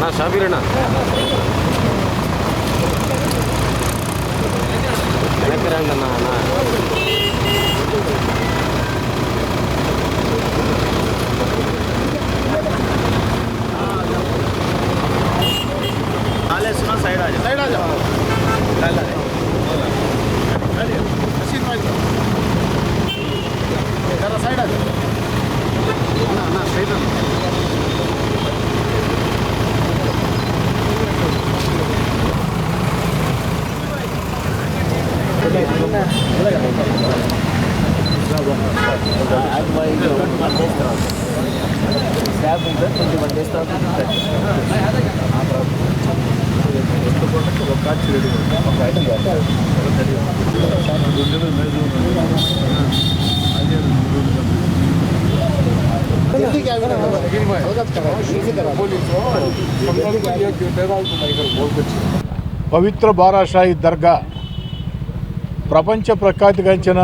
నా షాబీరేనా వెనక్కి రండి హ్యావ్ ఉంటుంది కొంచెం 21 days పవిత్ర బారాషాయి దర్గా ప్రపంచ ప్రఖ్యాతిగాంచిన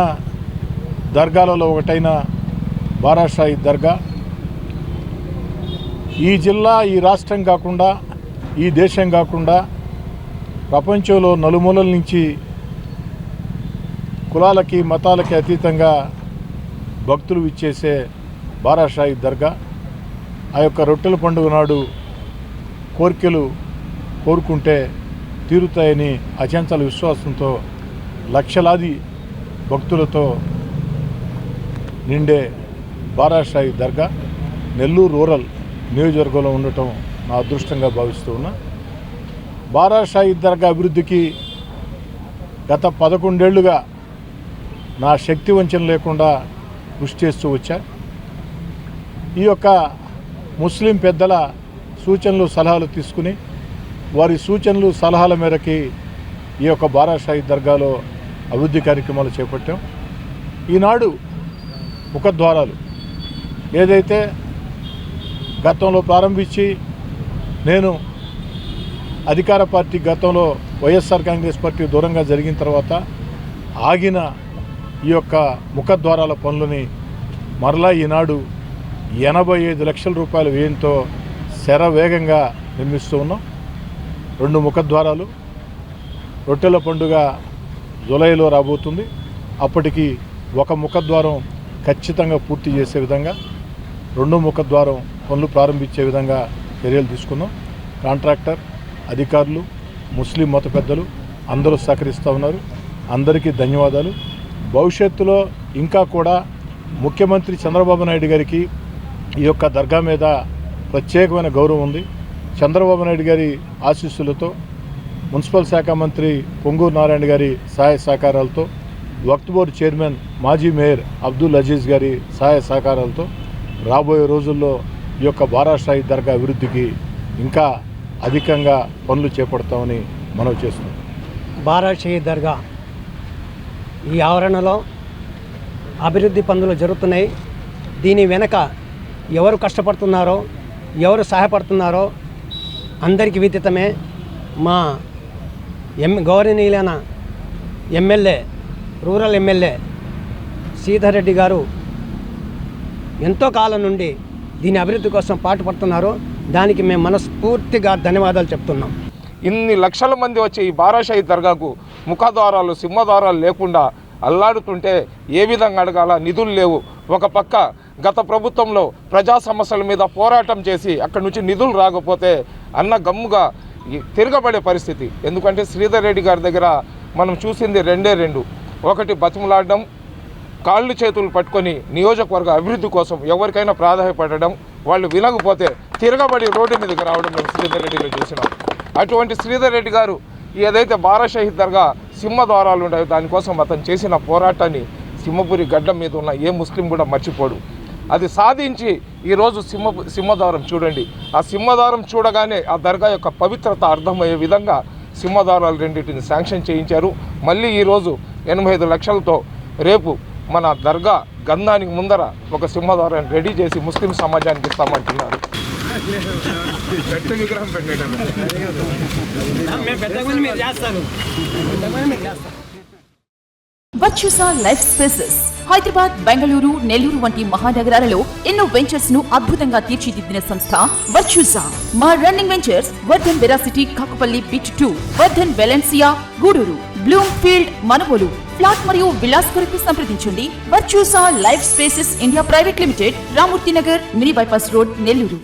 దర్గాలలో ఒకటైన బారాషాయి దర్గా. ఈ జిల్లా ఈ రాష్ట్రం కాకుండా ఈ దేశం కాకుండా ప్రపంచంలో నలుమూలల నుంచి కులాలకి మతాలకి అతీతంగా భక్తులు ఇచ్చేసే బారాషాయి దర్గా. ఆ యొక్క రొట్టెల పండుగ నాడు కోరికలు కోరుకుంటే తీరుతాయని అచంచల విశ్వాసంతో లక్షలాది భక్తులతో నిండే బారాషాయి దర్గా నెల్లూరు రూరల్. నియోజకవర్గంలో ఉండటం నా అదృష్టంగా భావిస్తూ ఉన్నా బారాషాయి దర్గా అభివృద్ధికి గత పదకొండేళ్ళుగా నా శక్తి వంచన లేకుండా కృషి చేస్తూ వచ్చా. ఈ యొక్క ముస్లిం పెద్దల సూచనలు సలహాలు తీసుకుని వారి సూచనలు సలహాల మేరకి ఈ యొక్క బారాషాయి దర్గాలో అభివృద్ధి కార్యక్రమాలు చేపట్టాం. ఈనాడు ముఖద్వారాలు ఏదైతే గతంలో ప్రారంభించి నేను అధికార పార్టీ గతంలో వైఎస్ఆర్ కాంగ్రెస్ పార్టీ దూరంగా జరిగిన తర్వాత ఆగిన ఈ యొక్క ముఖద్వారాల పనులని మరలా ఈనాడు ఎనభై ఐదు లక్షల రూపాయల వ్యయంతో శరవేగంగా నిర్మిస్తూ ఉన్నాం. రెండు ముఖద్వారాలు. రొట్టెల పండుగ జూలైలో రాబోతుంది. అప్పటికి ఒక ముఖద్వారం ఖచ్చితంగా పూర్తి చేసే విధంగా రెండో ముఖద్వారం పనులు ప్రారంభించే విధంగా చర్యలు తీసుకున్నాం. కాంట్రాక్టర్ అధికారులు ముస్లిం మత పెద్దలు అందరూ సహకరిస్తూ ఉన్నారు. అందరికీ ధన్యవాదాలు. భవిష్యత్తులో ఇంకా కూడా ముఖ్యమంత్రి చంద్రబాబు నాయుడు గారికి ఈ యొక్క దర్గా మీద ప్రత్యేకమైన గౌరవం ఉంది. చంద్రబాబు నాయుడు గారి ఆశీస్సులతో మున్సిపల్ శాఖ మంత్రి పొంగూరు నారాయణ గారి సహాయ సహకారాలతో వక్త్ బోర్డు చైర్మన్ మాజీ మేయర్ అబ్దుల్ అజీజ్ గారి సహాయ సహకారాలతో రాబోయే రోజుల్లో ఈ యొక్క బారాషాయి దర్గా అభివృద్ధికి ఇంకా అధికంగా పనులు చేపడతామని మనవి చేస్తున్నాం. బారాషి దర్గా ఈ ఆవరణలో అభివృద్ధి పనులు జరుగుతున్నాయి. దీని వెనక ఎవరు కష్టపడుతున్నారో ఎవరు సహాయపడుతున్నారో అందరికీ విదితమే. మా ఎం గౌరవనీయులైన MLA rural MLA Sridhar Reddy garu ఎంతో కాలం నుండి దీని అభివృద్ధి కోసం పాటుపడుతున్నారో దానికి మేము మనస్ఫూర్తిగా ధన్యవాదాలు చెప్తున్నాం. ఇన్ని లక్షల మంది వచ్చే ఈ బారాషాహి దర్గాకు ముఖద్వారాలు సింహద్వారాలు లేకుండా అల్లాడుతుంటే ఏ విధంగా అడగాల? నిధులు లేవు. ఒక పక్క గత ప్రభుత్వంలో ప్రజా సమస్యల మీద పోరాటం చేసి అక్కడి నుంచి నిధులు రాకపోతే అన్న గమ్ముగా తిరగబడే పరిస్థితి. ఎందుకంటే శ్రీధర్ రెడ్డి గారి దగ్గర మనం చూసింది రెండే రెండు. ఒకటి బతిమలాడడం కాళ్ళు చేతులు పట్టుకొని నియోజకవర్గ అభివృద్ధి కోసం ఎవరికైనా ప్రాధాన్యపడడం వాళ్ళు వినకపోతే తిరగబడి రోడ్డు మీదకి రావడం మేము శ్రీధర్ రెడ్డిలో చూసినాం. అటువంటి శ్రీధర్ రెడ్డి గారు ఏదైతే బారాషహీద్ దర్గా సింహ ద్వారాలు ఉంటాయో దానికోసం అతను చేసిన పోరాటాన్ని సింహపురి గడ్డ మీద ఉన్న ఏ ముస్లిం కూడా మర్చిపోడు. అది సాధించి ఈరోజు సింహ సింహద్వారం చూడండి. ఆ సింహద్వారం చూడగానే ఆ దర్గా యొక్క పవిత్రత అర్థమయ్యే విధంగా సింహద్వారాలు రెండింటిని శాంక్షన్ చేయించారు. మళ్ళీ ఈరోజు ఎనభై ఐదు లక్షలతో రేపు మన దర్గా గంధానికి ముందర ఒక సింహద్వారాన్ని రెడీ చేసి ముస్లిం సమాజానికి ఇస్తామంటున్నారు. పెద్ద విగ్రహం లైఫ్ స్పేసెస్ హైదరాబాద్ బెంగళూరు నెల్లూరు వంటి మహానగరాలలో ఎన్నో వెంచర్స్ను అద్భుతంగా తీర్చిదిద్దిన సంస్థ వర్చుసా మా running ventures Vardhan veracity Kakapalli bit two Vardhan Valencia Gudur bloom field Manavolu flat మరియు విలాస్ కొరకు సంప్రదించండి. Virtusa life spaces India private limited Ramurthy Nagar mini bypass road Nellore.